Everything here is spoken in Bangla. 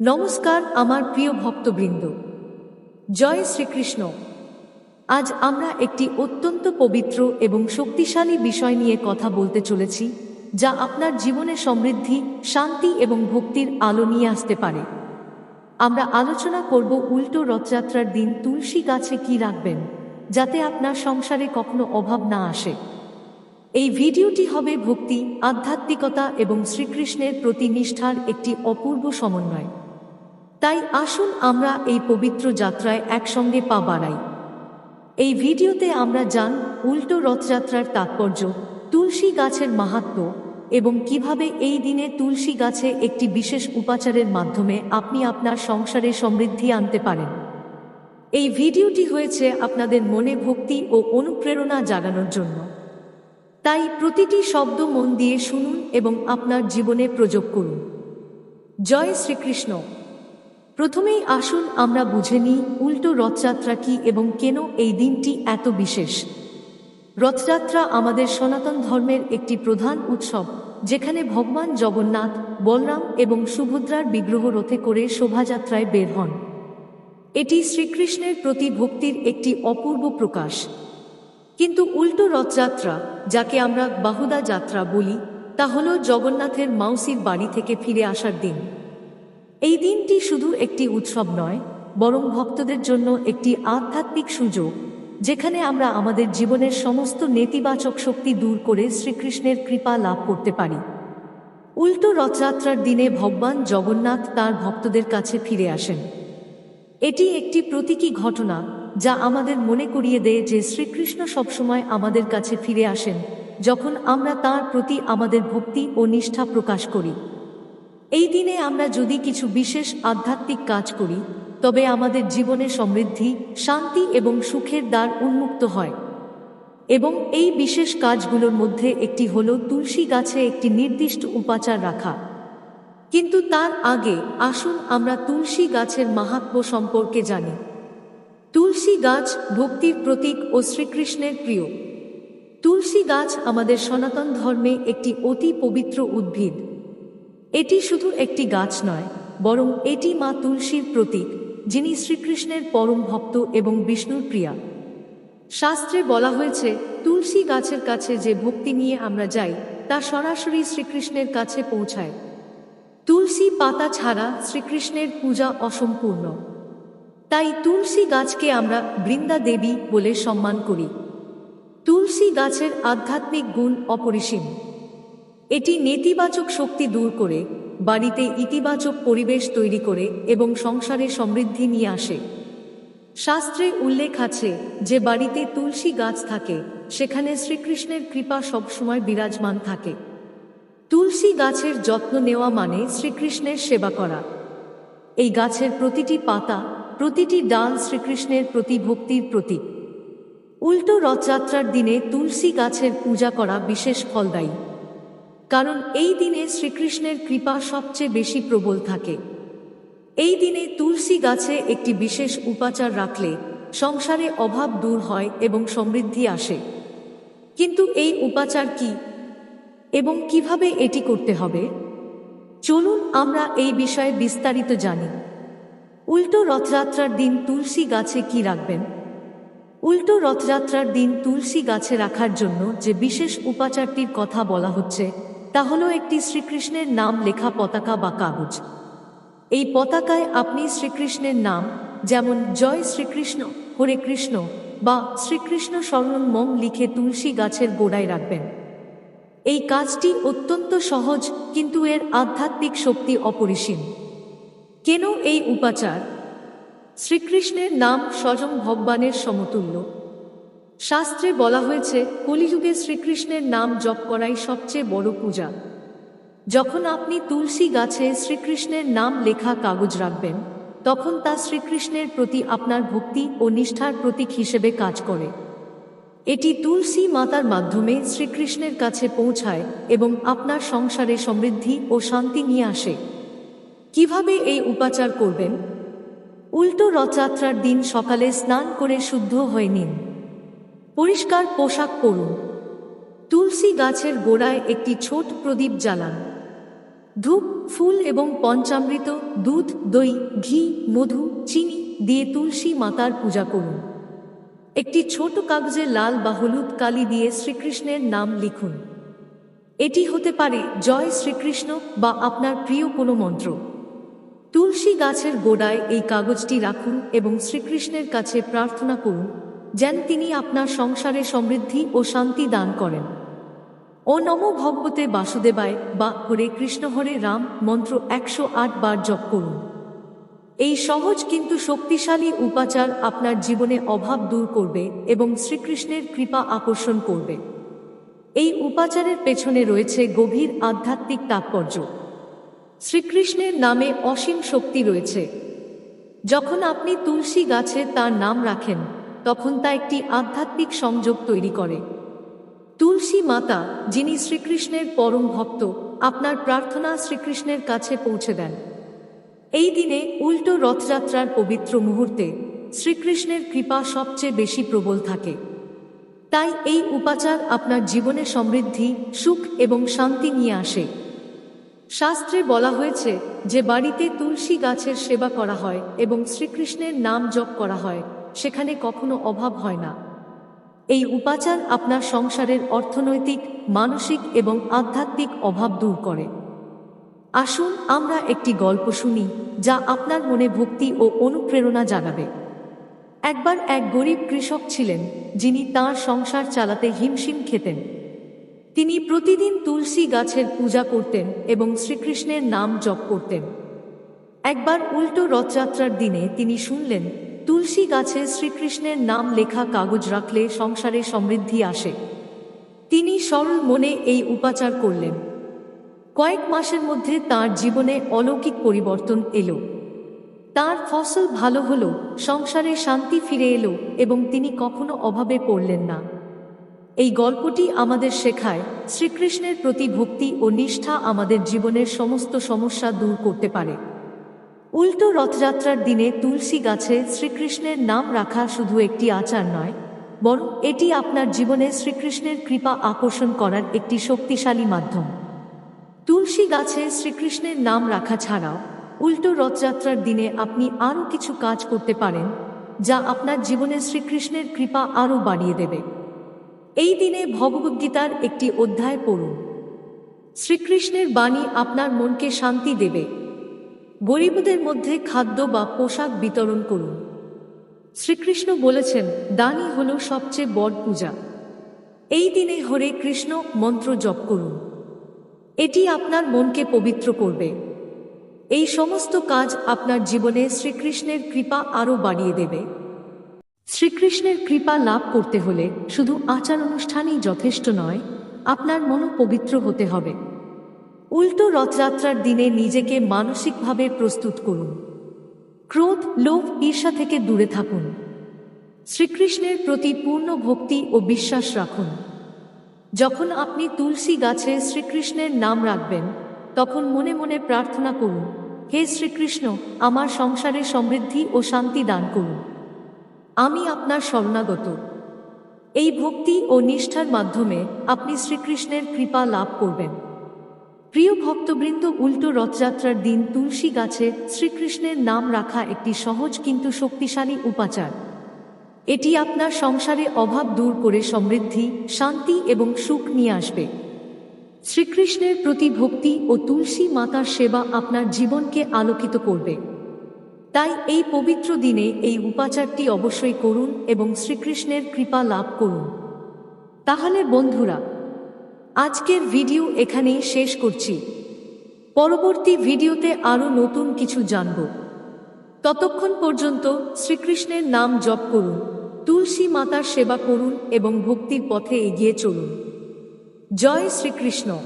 নমস্কার, আমার প্রিয় ভক্তবৃন্দ। জয় শ্রীকৃষ্ণ। আজ আমরা একটি অত্যন্ত পবিত্র এবং শক্তিশালী বিষয় নিয়ে কথা বলতে চলেছি, যা আপনার জীবনে সমৃদ্ধি, শান্তি এবং ভক্তির আলো নিয়ে আসতে পারে। আমরা আলোচনা করব উল্টো রথযাত্রার দিন তুলসী গাছে কি রাখবেন, যাতে আপনার সংসারে কখনো অভাব না আসে। এই ভিডিওটি হবে ভক্তি, আধ্যাত্মিকতা এবং শ্রীকৃষ্ণের প্রতি নিষ্ঠার একটি অপূর্ব সমন্বয়। তাই আসুন আমরা এই পবিত্র যাত্রায় একসঙ্গে পা বাড়াই। এই ভিডিওতে আমরা জান উল্টো রথযাত্রার তাৎপর্য, তুলসী গাছের মাহাত্ম্য এবং কীভাবে এই দিনে তুলসী গাছে একটি বিশেষ উপাচারের মাধ্যমে আপনি আপনার সংসারে সমৃদ্ধি আনতে পারেন। এই ভিডিওটি হয়েছে আপনাদের মনে ভক্তি ও অনুপ্রেরণা জাগানোর জন্য। তাই প্রতিটি শব্দ মন দিয়ে শুনুন এবং আপনার জীবনে প্রযোগ করুন। জয় শ্রীকৃষ্ণ। প্রথমেই আসুন আমরা বুঝে নিই উল্টো রথযাত্রা কি এবং কেন এই দিনটি এত বিশেষ। রথযাত্রা আমাদের সনাতন ধর্মের একটি প্রধান উৎসব, যেখানে ভগবান জগন্নাথ, বলরাম এবং সুভদ্রার বিগ্রহ রথে করে শোভাযাত্রায় বের হন। এটি শ্রীকৃষ্ণের প্রতি ভক্তির একটি অপূর্ব প্রকাশ। কিন্তু উল্টো রথযাত্রা, যাকে আমরা বাহুদা যাত্রা বলি, তা হল জগন্নাথের মাউসির বাড়ি থেকে ফিরে আসার দিন। এই দিনটি শুধু একটি উৎসব নয়, বরং ভক্তদের জন্য একটি আধ্যাত্মিক সুযোগ, যেখানে আমরা আমাদের জীবনের সমস্ত নেতিবাচক শক্তি দূর করে শ্রীকৃষ্ণের কৃপা লাভ করতে পারি। উল্টো রথযাত্রার দিনে ভগবান জগন্নাথ তার ভক্তদের কাছে ফিরে আসেন। এটি একটি প্রতীকী ঘটনা যা আমাদের মনে করিয়ে দেয় যে শ্রীকৃষ্ণ সবসময় আমাদের কাছে ফিরে আসেন, যখন আমরা তার প্রতি আমাদের ভক্তি ও নিষ্ঠা প্রকাশ করি। এই দিনে আমরা যদি কিছু বিশেষ আধ্যাত্মিক কাজ করি, তবে আমাদের জীবনে সমৃদ্ধি, শান্তি এবং সুখের দ্বার উন্মুক্ত হয়। এবং এই বিশেষ কাজগুলোর মধ্যে একটি হল তুলসী গাছে একটি নির্দিষ্ট উপাচার রাখা। কিন্তু তার আগে আসুন আমরা তুলসী গাছের মাহাত্ম্য সম্পর্কে জানি। তুলসী গাছ ভক্তির প্রতীক ও শ্রীকৃষ্ণের প্রিয়। তুলসী গাছ আমাদের সনাতন ধর্মে একটি অতি পবিত্র উদ্ভিদ। এটি শুধু একটি গাছ নয়, বরং এটি মা তুলসীর প্রতীক, যিনি শ্রীকৃষ্ণের পরম ভক্ত এবং বিষ্ণুর প্রিয়া। শাস্ত্রে বলা হয়েছে, তুলসী গাছের কাছে যে ভক্তি নিয়ে আমরা যাই, তা সরাসরি শ্রীকৃষ্ণের কাছে পৌঁছায়। তুলসী পাতা ছাড়া শ্রীকৃষ্ণের পূজা অসম্পূর্ণ। তাই তুলসী গাছকে আমরা বৃন্দা দেবী বলে সম্মান করি। তুলসী গাছের আধ্যাত্মিক গুণ অপরিসীম। এটি নেতিবাচক শক্তি দূর করে, বাড়িতে ইতিবাচক পরিবেশ তৈরি করে এবং সংসারে সমৃদ্ধি নিয়ে আসে। শাস্ত্রে উল্লেখ আছে যে বাড়িতে তুলসী গাছ থাকে, সেখানে শ্রীকৃষ্ণের কৃপা সবসময় বিরাজমান থাকে। তুলসী গাছের যত্ন নেওয়া মানে শ্রীকৃষ্ণের সেবা করা। এই গাছের প্রতিটি পাতা, প্রতিটি ডাল শ্রীকৃষ্ণের প্রতি ভক্তির প্রতীক। উল্টো রথযাত্রার দিনে তুলসী গাছের পূজা করা বিশেষ ফলদায়ী। কারণ এই দিনে শ্রীকৃষ্ণের কৃপা সবচেয়ে বেশি প্রবল থাকে। এই দিনে তুলসী গাছে একটি বিশেষ উপাচার রাখলে সংসারে অভাব দূর হয় এবং সমৃদ্ধি আসে। কিন্তু এই উপাচার কি? এবং কীভাবে এটি করতে হবে? চলুন আমরা এই বিষয়ে বিস্তারিত জানি। উল্টো রথযাত্রার দিন তুলসী গাছে কি রাখবেন? উল্টো রথযাত্রার দিন তুলসী গাছে রাখার জন্য যে বিশেষ উপাচারটির কথা বলা হচ্ছে তা হলো একটি শ্রীকৃষ্ণের নাম লেখা পতাকা বা কাগজ। এই পতাকায় আপনি শ্রীকৃষ্ণের নাম, যেমন জয় শ্রীকৃষ্ণ, হরে কৃষ্ণ বা শ্রীকৃষ্ণ স্মরণ মম লিখে তুলসী গাছের গোড়ায় রাখবেন। এই কাজটি অত্যন্ত সহজ, কিন্তু এর আধ্যাত্মিক শক্তি অপরিসীম। কেন এই উপাচার? শ্রীকৃষ্ণের নাম স্বয়ং ভগবানের সমতুল্য। শাস্ত্রে বলা হয়েছে, কলিযুগে শ্রীকৃষ্ণের নাম জপ করাই সবচেয়ে বড় পূজা। যখন আপনি তুলসী গাছে শ্রীকৃষ্ণের নাম লেখা কাগজ রাখবেন, তখন তা শ্রীকৃষ্ণের প্রতি আপনার ভক্তি ও নিষ্ঠার প্রতীক হিসেবে কাজ করে। এটি তুলসী মাতার মাধ্যমে শ্রীকৃষ্ণের কাছে পৌঁছায় এবং আপনার সংসারে সমৃদ্ধি ও শান্তি নিয়ে আসে। কীভাবে এই উপাচার করবেন? উল্টো রথযাত্রার দিন সকালে স্নান করে শুদ্ধ হয়ে নিন। পরিষ্কার পোশাক পরুন। তুলসী গাছের গোড়ায় একটি ছোট প্রদীপ জ্বালান। ধূপ, ফুল এবং পঞ্চামৃত, দুধ, দই, ঘি, মধু, চিনি দিয়ে তুলসী মাতার পূজা করুন। একটি ছোট কাগজে লাল বা হলুদ কালি দিয়ে শ্রীকৃষ্ণের নাম লিখুন। এটি হতে পারে, জয় শ্রীকৃষ্ণ বা আপনার প্রিয় কোনো মন্ত্র তুলসী গাছের গোড়ায় এই কাগজটি রাখুন এবং শ্রীকৃষ্ণের কাছে প্রার্থনা করুন যেন তিনি আপনার সংসারে সমৃদ্ধি ও শান্তি দান করেন। ও নম ভগবতে বাসুদেবায় বা হরে কৃষ্ণ হরে রাম মন্ত্র একশো আট বার জপ করুন। এই সহজ কিন্তু শক্তিশালী উপাচার আপনার জীবনে অভাব দূর করবে এবং শ্রীকৃষ্ণের কৃপা আকর্ষণ করবে। এই উপাচারের পেছনে রয়েছে গভীর আধ্যাত্মিক তাৎপর্য। শ্রীকৃষ্ণের নামে অসীম শক্তি রয়েছে। যখন আপনি তুলসী গাছে তার নাম রাখেন তখন তা একটি আধ্যাত্মিক সংযোগ তৈরি করে। তুলসী মাতা, যিনি শ্রীকৃষ্ণের পরম ভক্ত, আপনার প্রার্থনা শ্রীকৃষ্ণের কাছে পৌঁছে দেন। এই দিনে উল্টো রথযাত্রার পবিত্র মুহূর্তে শ্রীকৃষ্ণের কৃপা সবচেয়ে বেশি প্রবল থাকে। তাই এই উপাচার আপনার জীবনে সমৃদ্ধি, সুখ এবং শান্তি নিয়ে আসে। শাস্ত্রে বলা হয়েছে যে বাড়িতে তুলসী গাছের সেবা করা হয় এবং শ্রীকৃষ্ণের নাম জপ করা হয়। সেখানে কখনো অভাব হয় না। এই উপাচার আপনার সংসারের অর্থনৈতিক, মানসিক এবং আধ্যাত্মিক অভাব দূর করে। আসুন আমরা একটি গল্প শুনি, যা আপনার মনে ভক্তি ও অনুপ্রেরণা জাগাবে। একবার এক গরিব কৃষক ছিলেন, যিনি তার সংসার চালাতে হিমশিম খেতেন। তিনি প্রতিদিন তুলসী গাছের পূজা করতেন এবং শ্রীকৃষ্ণের নাম জপ করতেন। একবার উল্টো রথযাত্রার দিনে তিনি শুনলেন তুলসী গাছে শ্রীকৃষ্ণের নাম লেখা কাগজ রাখলে সংসারে সমৃদ্ধি আসে। তিনি সরল মনে এই উপাচার করলেন। কয়েক মাসের মধ্যে তার জীবনে অলৌকিক পরিবর্তন এলো। তার ফসল ভালো হলো, সংসারে শান্তি ফিরে এলো এবং তিনি কখনো অভাবে পড়লেন না। এই গল্পটি আমাদের শেখায় শ্রীকৃষ্ণের প্রতি ভক্তি ও নিষ্ঠা আমাদের জীবনের সমস্ত সমস্যা দূর করতে পারে। উল্টো রথযাত্রার দিনে তুলসী গাছে শ্রীকৃষ্ণের নাম রাখা শুধু একটি আচার নয়, বরং এটি আপনার জীবনে শ্রীকৃষ্ণের কৃপা আকর্ষণ করার একটি শক্তিশালী মাধ্যম। তুলসী গাছে শ্রীকৃষ্ণের নাম রাখা ছাড়াও, উল্টো রথযাত্রার দিনে আপনি আরও কিছু কাজ করতে পারেন, যা আপনার জীবনে শ্রীকৃষ্ণের কৃপা আরও বাড়িয়ে দেবে। এই দিনে ভগবদ্গীতার একটি অধ্যায় পড়ুন। শ্রীকৃষ্ণের বাণী আপনার মনকে শান্তি দেবে। গরিবদের মধ্যে খাদ্য বা পোশাক বিতরণ করুন। শ্রীকৃষ্ণ বলেছেন, দানই হল সবচেয়ে বড় পূজা। এই দিনে হরে কৃষ্ণ মন্ত্র জপ করুন। এটি আপনার মনকে পবিত্র করবে। এই সমস্ত কাজ আপনার জীবনে শ্রীকৃষ্ণের কৃপা আরও বাড়িয়ে দেবে। শ্রীকৃষ্ণের কৃপা লাভ করতে হলে শুধু আচার অনুষ্ঠানই যথেষ্ট নয়, আপনার মনও পবিত্র হতে হবে। উল্টো রথযাত্রার দিনে নিজেকে মানসিকভাবে প্রস্তুত করুন। ক্রোধ, লোভ, ঈর্ষা থেকে দূরে থাকুন। শ্রীকৃষ্ণের প্রতি পূর্ণ ভক্তি ও বিশ্বাস রাখুন। যখন আপনি তুলসী গাছে শ্রীকৃষ্ণের নাম রাখবেন, তখন মনে মনে প্রার্থনা করুন, হে শ্রীকৃষ্ণ, আমার সংসারে সমৃদ্ধি ও শান্তি দান করুন। আমি আপনার শরণাগত। এই ভক্তি ও নিষ্ঠার মাধ্যমে আপনি শ্রীকৃষ্ণের কৃপা লাভ করবেন। প্রিয় ভক্তবৃন্দ, উল্টো রথযাত্রার দিন তুলসী গাছে শ্রীকৃষ্ণের নাম রাখা একটি সহজ কিন্তু শক্তিশালী উপাচার। এটি আপনার সংসারে অভাব দূর করে সমৃদ্ধি, শান্তি এবং সুখ নিয়ে আসবে। শ্রীকৃষ্ণের প্রতি ভক্তি ও তুলসী মাতার সেবা আপনার জীবনকে আলোকিত করবে। তাই এই পবিত্র দিনে এই উপাচারটি অবশ্যই করুন এবং শ্রীকৃষ্ণের কৃপা লাভ করুন। তাহলে বন্ধুরা আজকের ভিডিও এখানেই শেষ করছি। পরবর্তী ভিডিওতে আরও নতুন কিছু জানব। ততক্ষণ পর্যন্ত শ্রীকৃষ্ণের নাম জপ করুন, তুলসী মাতার সেবা করুন এবং ভক্তির পথে এগিয়ে চলুন। জয় শ্রীকৃষ্ণ।